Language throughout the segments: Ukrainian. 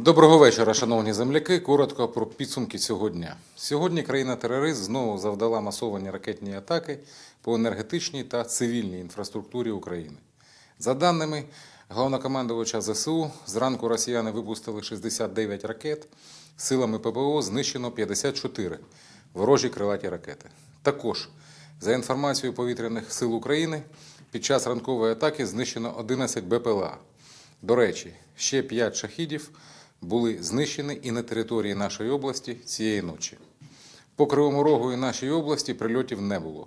Доброго вечора, шановні земляки. Коротко про підсумки цього дня. Сьогодні країна-терорист знову завдала масовані ракетні атаки по енергетичній та цивільній інфраструктурі України. За даними головнокомандувача ЗСУ, зранку росіяни випустили 69 ракет, силами ППО знищено 54 ворожі крилаті ракети. Також, за інформацією повітряних сил України, під час ранкової атаки знищено 11 БПЛА. До речі, ще 5 шахідів були знищені і на території нашої області цієї ночі. По Кривому Рогу і нашій області прильотів не було.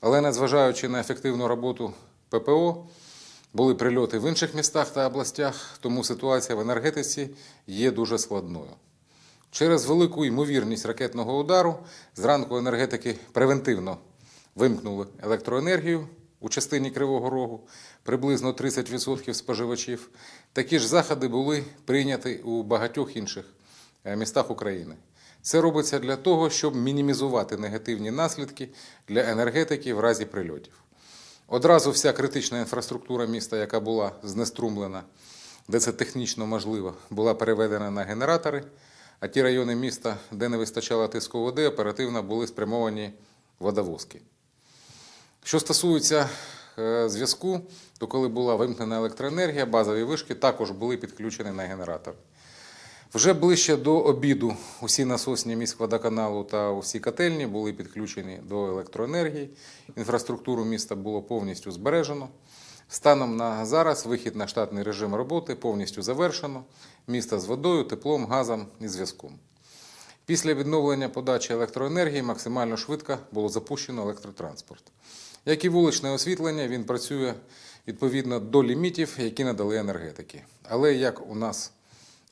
Але незважаючи на ефективну роботу ППО, були прильоти в інших містах та областях, тому ситуація в енергетиці є дуже складною. Через велику ймовірність ракетного удару зранку енергетики превентивно вимкнули електроенергію у частині Кривого Рогу, приблизно 30% споживачів. Такі ж заходи були прийняті у багатьох інших е, містах України. Це робиться для того, щоб мінімізувати негативні наслідки для енергетики в разі прильотів. Одразу вся критична інфраструктура міста, яка була знеструмлена, де це технічно можливо, була переведена на генератори, а ті райони міста, де не вистачало тиску води, оперативно були спрямовані водовозки. Що стосується е, зв'язку, то коли була вимкнена електроенергія, базові вишки також були підключені на генератор. Вже ближче до обіду усі насосні міськводоканалу та усі котельні були підключені до електроенергії. Інфраструктуру міста було повністю збережено. Станом на зараз вихід на штатний режим роботи повністю завершено. Місто з водою, теплом, газом і зв'язком. Після відновлення подачі електроенергії максимально швидко було запущено електротранспорт. Як і вуличне освітлення, він працює відповідно до лімітів, які надали енергетики. Але як у нас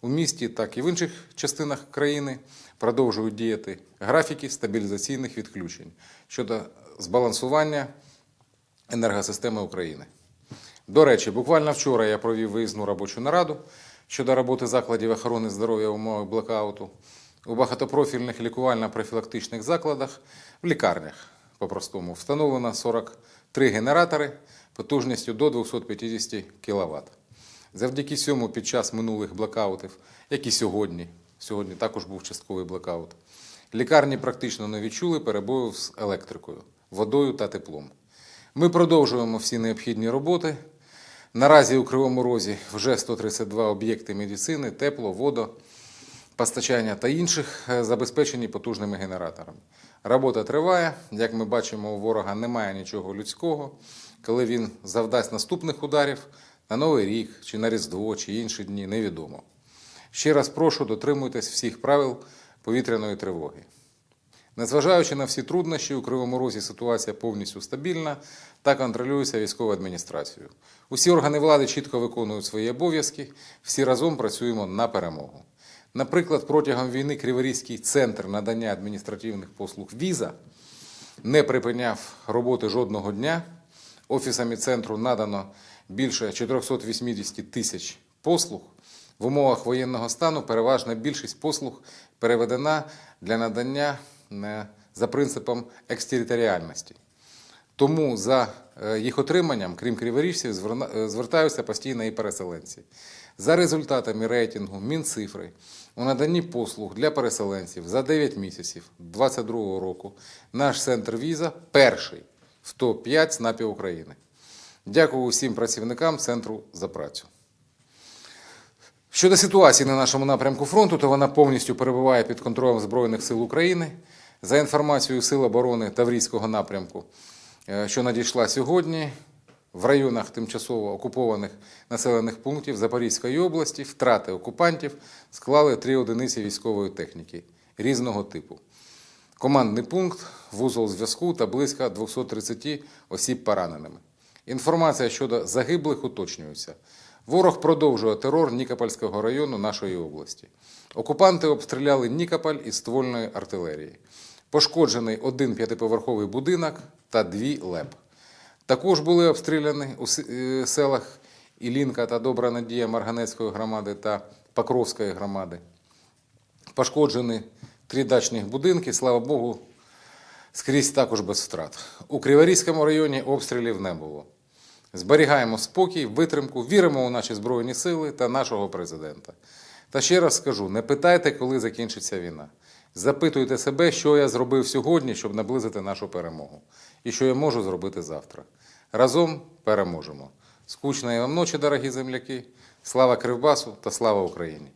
у місті, так і в інших частинах країни продовжують діяти графіки стабілізаційних відключень щодо збалансування енергосистеми України. До речі, буквально вчора я провів виїзну робочу нараду щодо роботи закладів охорони здоров'я в умовах блекауту у багатопрофільних лікувально-профілактичних закладах, в лікарнях по-простому. Встановлено 43 генератори потужністю до 250 кВт. Завдяки цьому під час минулих блекаутів, як і сьогодні, сьогодні також був частковий блекаут, лікарні практично не відчули перебоїв з електрикою, водою та теплом. Ми продовжуємо всі необхідні роботи. Наразі у Кривому Розі вже 132 об'єкти медицини, тепло, водо, постачання та інших е, забезпечені потужними генераторами. Робота триває. Як ми бачимо, у ворога немає нічого людського. Коли він завдасть наступних ударів на Новий рік, чи на Різдво, чи інші дні, невідомо. Ще раз прошу дотримуйтесь всіх правил повітряної тривоги. Незважаючи на всі труднощі, у Кривому Розі ситуація повністю стабільна та контролюється військовою адміністрацією. Усі органи влади чітко виконують свої обов'язки, всі разом працюємо на перемогу. Наприклад, протягом війни Криворізький центр надання адміністративних послуг Віза не припиняв роботи жодного дня. Офісами центру надано більше 480 тисяч послуг. В умовах воєнного стану переважна більшість послуг переведена для надання е, за принципом екстериторіальності. Тому за е, їх отриманням, крім криворіжців, е, звертаються постійно і переселенці. За результатами рейтингу Мінцифри у наданні послуг для переселенців за 9 місяців 2022 року наш центр віза перший в топ-5 СНАПів України. Дякую усім працівникам центру за працю. Щодо ситуації на нашому напрямку фронту, то вона повністю перебуває під контролем Збройних сил України. За інформацією Сил оборони Таврійського напрямку, що надійшла сьогодні, в районах тимчасово окупованих населених пунктів Запорізької області втрати окупантів склали три одиниці військової техніки різного типу. Командний пункт, вузол зв'язку та близько 230 осіб пораненими. Інформація щодо загиблих уточнюється. Ворог продовжує терор Нікопольського району нашої області. Окупанти обстріляли Нікополь із ствольної артилерії. Пошкоджений один п'ятиповерховий будинок та дві ЛЕП. Також були обстріляні у е, селах Ілінка та Добра Надія Марганецької громади та Покровської громади. Пошкоджені три дачних будинки, слава Богу, скрізь також без втрат. У Криворізькому районі обстрілів не було. Зберігаємо спокій, витримку, віримо у наші Збройні сили та нашого президента. Та ще раз скажу: не питайте, коли закінчиться війна. Запитуйте себе, що я зробив сьогодні, щоб наблизити нашу перемогу, і що я можу зробити завтра. Разом переможемо. Скучної вам ночі, дорогі земляки. Слава Кривбасу та слава Україні!